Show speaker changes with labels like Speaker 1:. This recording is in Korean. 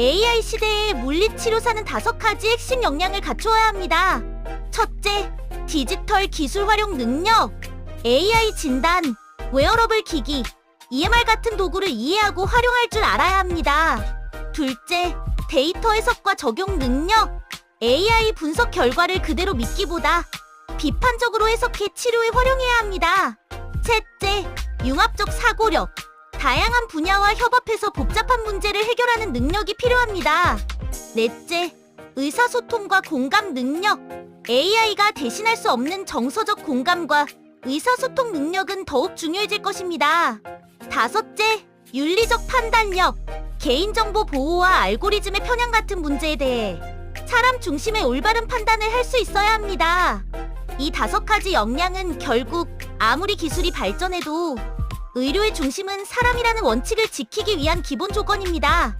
Speaker 1: AI 시대에 물리치료사는 다섯 가지 핵심 역량을 갖추어야 합니다. 첫째, 디지털 기술 활용 능력. AI 진단, 웨어러블 기기, EMR 같은 도구를 이해하고 활용할 줄 알아야 합니다. 둘째, 데이터 해석과 적용 능력. AI 분석 결과를 그대로 믿기보다 비판적으로 해석해 치료에 활용해야 합니다. 셋째, 융합적 사고력. 다양한 분야와 협업해서 복잡한 문제를 해결하는 능력이 필요합니다. 넷째, 의사소통과 공감 능력. AI가 대신할 수 없는 정서적 공감과 의사소통 능력은 더욱 중요해질 것입니다. 다섯째, 윤리적 판단력. 개인정보 보호와 알고리즘의 편향 같은 문제에 대해 사람 중심의 올바른 판단을 할 수 있어야 합니다. 이 다섯 가지 역량은 결국 아무리 기술이 발전해도 의료의 중심은 사람이라는 원칙을 지키기 위한 기본 조건입니다.